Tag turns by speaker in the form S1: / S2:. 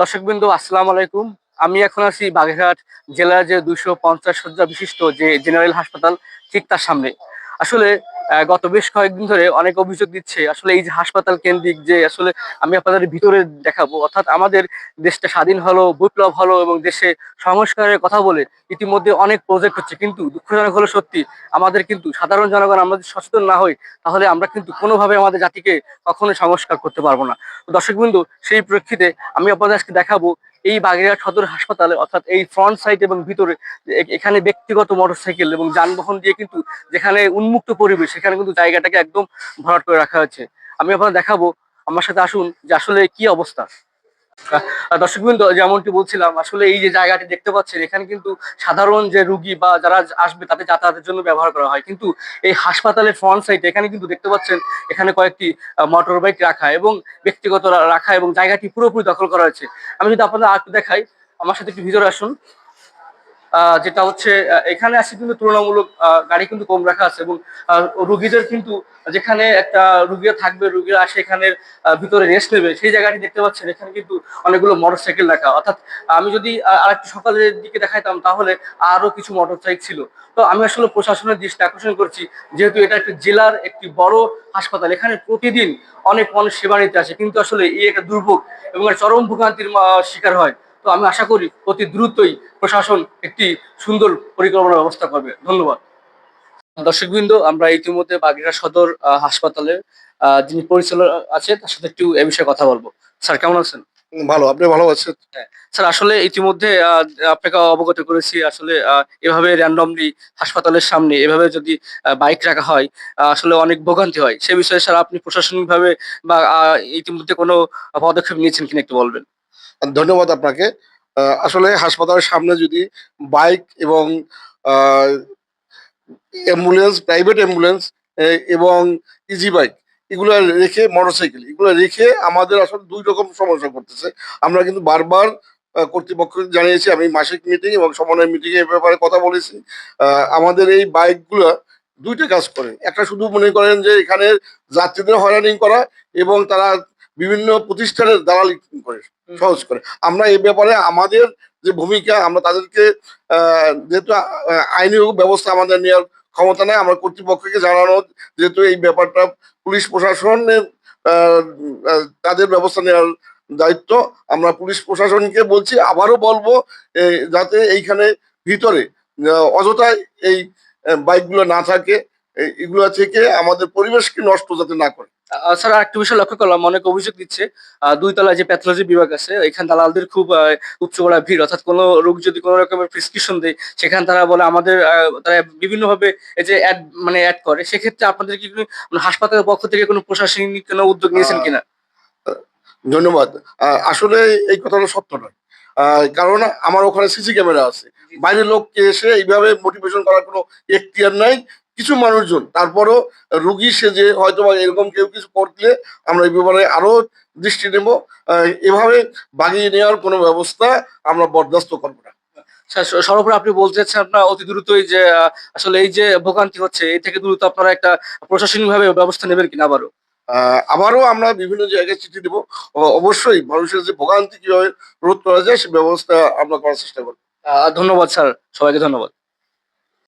S1: দর্শকবৃন্দ, আসসালাম আলাইকুম। আমি এখন আছি বাগেরহাট জেলার যে দুশো পঞ্চাশ শয্যা বিশিষ্ট যে জেনারেল হাসপাতাল, ঠিক তার সামনে। আসলে গত বেশ কয়েকদিন ধরে অনেক অভিযোগ দিচ্ছে, আসলে এই যে হাসপাতাল কেন্দ্রিক যে আসলে আমি আপনাদের ভিতরে দেখাবো, অর্থাৎ আমাদের দেশটা স্বাধীন হলো, বিপ্লব হলো এবং দেশে সংস্কারের কথা বলে ইতিমধ্যে অনেক প্রজেক্ট হচ্ছে, কিন্তু দুঃখজনক হলো সত্যি, আমাদের কিন্তু সাধারণ জনগণ আমরা যদি সচেতন না হই, তাহলে আমরা কিন্তু কোনোভাবে আমাদের জাতিকে কখনোই সংস্কার করতে পারব না। দর্শকবৃন্দু, সেই প্রেক্ষিতে আমি আপনাদের আজকে দেখাবো এই বাগেরহাট সদর হাসপাতালে, অর্থাৎ এই ফ্রন্ট সাইড এবং ভিতরে এখানে ব্যক্তিগত মোটরসাইকেল এবং যানবাহন দিয়ে কিন্তু যেখানে উন্মুক্ত পরিবেশ, সেখানে কিন্তু জায়গাটাকে একদম ভরাট করে রাখা হয়েছে। আমি আপনার দেখাবো, আমার সাথে আসুন যে আসলে কি অবস্থা। দর্শকবৃন্দ, যেমনটি বলছিলাম, আসলে এই যে জায়গাটি দেখতে পাচ্ছেন, এখানে কিন্তু সাধারণ যে রুগী বা যারা আসবে, তাদের যাতায়াতের জন্য ব্যবহার করা হয়। কিন্তু এই হাসপাতালের ফ্রন্ট সাইড এখানে কিন্তু দেখতে পাচ্ছেন, এখানে কয়েকটি মোটর বাইক রাখা এবং ব্যক্তিগত রাখা এবং জায়গাটি পুরোপুরি দখল করা হয়েছে। আমি যদি আপনাদের আর দেখাই, আমার সাথে একটু ভিতরে আসুন। যেটা হচ্ছে এখানে আসে কিন্তু তুলনামূলক গাড়ি কিন্তু কম রাখা আছে এবং রুগীদের কিন্তু যেখানে একটা রুগীরা থাকবে রুগীরা আসে এখানে ভিতরে রেস্ট নেবে, সেই জায়গাটি দেখতে পাচ্ছেন। এখানে কিন্তু অনেকগুলো মোটরসাইকেল রাখা। অর্থাৎ আমি যদি আরেকটু সকালের দিকে দেখাইতাম, তাহলে আরও কিছু মোটরসাইকেল ছিল। তো আমি আসলে প্রশাসনের দৃষ্টি আকর্ষণ করছি, যেহেতু এটা একটি জেলার একটি বড় হাসপাতাল, এখানে প্রতিদিন অনেক মানুষ সেবা নিতে আসে, কিন্তু আসলে এই একটা দুর্ভোগ এবং চরম ভোগান্তির শিকার হয়। তো আমি আশা করি অতি দ্রুতই প্রশাসন একটি সুন্দর পরিকল্পনা ব্যবস্থা করবে। ধন্যবাদ। দর্শকবৃন্দ আমরা ইতিমধ্যে বাগেরহাট সদর আহ, যিনি পরিচালক আছে তার সাথে একটু এ বিষয়ে কথা বলব। স্যার কেমন আছেন?
S2: ভালো আপনি ভালো আছেন?
S1: স্যার আসলে ইতিমধ্যে আহ, আপনাকে অবগত করেছি আসলে আহ, এভাবে র্যান্ডমলি হাসপাতালের সামনে এভাবে যদি বাইক রাখা হয় আসলে অনেক ভোগান্তি হয়। সে বিষয়ে স্যার আপনি প্রশাসনিকভাবে বা ইতিমধ্যে কোনো পদক্ষেপ নিয়েছেন কিনা একটু বলবেন?
S2: ধন্যবাদ আপনাকে। আসলে হাসপাতালের সামনে যদি বাইক এবং অ্যাম্বুলেন্স, প্রাইভেট অ্যাম্বুলেন্স এবং ইজি বাইক, এগুলো রেখে, মোটরসাইকেল, এগুলো রেখে আমাদের আসলে দুই রকম সমস্যা করতেছে। আমরা কিন্তু বারবার কর্তৃপক্ষ জানিয়েছি, আমি মাসিক মিটিং এবং সমন্বয় মিটিং এর ব্যাপারে কথা বলেছি। আমাদের এই বাইকগুলো দুইটা কাজ করে। একটা শুধু মনে করেন যে এখানে যাত্রীদের হয়রানি করা এবং তারা বিভিন্ন প্রতিষ্ঠানের দালালি করে সহজ করে। আমরা এই ব্যাপারে আমাদের যে ভূমিকা আমরা তাদেরকে যেহেতু আইনি ব্যবস্থা আমাদের নেওয়ার ক্ষমতা নেই আমরা কর্তৃপক্ষকে জানানো যেহেতু এই ব্যাপারটা পুলিশ প্রশাসনের তাদের ব্যবস্থা নেওয়ার দায়িত্ব আমরা পুলিশ প্রশাসনকে বলছি আবারও বলব যাতে এইখানে ভিতরে অযথায় এই বাইকগুলো না থাকে এগুলো থেকে আমাদের পরিবেশকে নষ্ট যাতে না করে।
S1: স্যার আরেকটা বিষয় লক্ষ্য করলাম অনেক অভিযোগ দিচ্ছে দুই তলায় যে প্যাথোলজি বিভাগ আছে এখানে দালালদের খুব উপচে পড়া ভিড়। অর্থাৎ কোনো রোগ যদি কোনো রকমের প্রেসক্রিপশন দেয় সেখানে তারা বলে আমাদের তারা বিভিন্নভাবে এই যে অ্যাড মানে অ্যাড করে। সেক্ষেত্রে আপনাদের কি হাসপাতালের পক্ষ থেকে কোনো প্রশাসনিক কোনো উদ্যোগ নিয়েছেন কিনা?
S2: ধন্যবাদ। আসলে এই কথাটা সত্য নয়। আহ, কারণ আমার ওখানে সিসি ক্যামেরা আছে। বাইরের লোককে এসে এইভাবে মোটিভেশন করার কোনো এখতিয়ার নাই। কিছু মানুষজন তারপরও রুগী সেজে হয়তো বা এরকম কেউ কিছু করলে আমরা এই ব্যাপারে আরও দৃষ্টি নেব। আহ, এভাবে বাগিয়ে নেওয়ার কোনো ব্যবস্থা আমরা বরদাস্ত করব না।
S1: স্যার সর্বোপরি আপনি বলতে চাচ্ছেন আপনার অতি দ্রুতই যে আসলে এই যে ভোগান্তি হচ্ছে এই থেকে দ্রুত আপনারা একটা প্রশাসনিক ভাবে ব্যবস্থা নেবেন কিনা আবারও?
S2: আহ, আবারও আমরা বিভিন্ন জায়গায় চিঠি দেবো। অবশ্যই মানুষের যে ভোগান্তি কীভাবে রোধ করা যায় সে ব্যবস্থা আমরা করার চেষ্টা করব।
S1: আহ, ধন্যবাদ স্যার। সবাইকে ধন্যবাদ।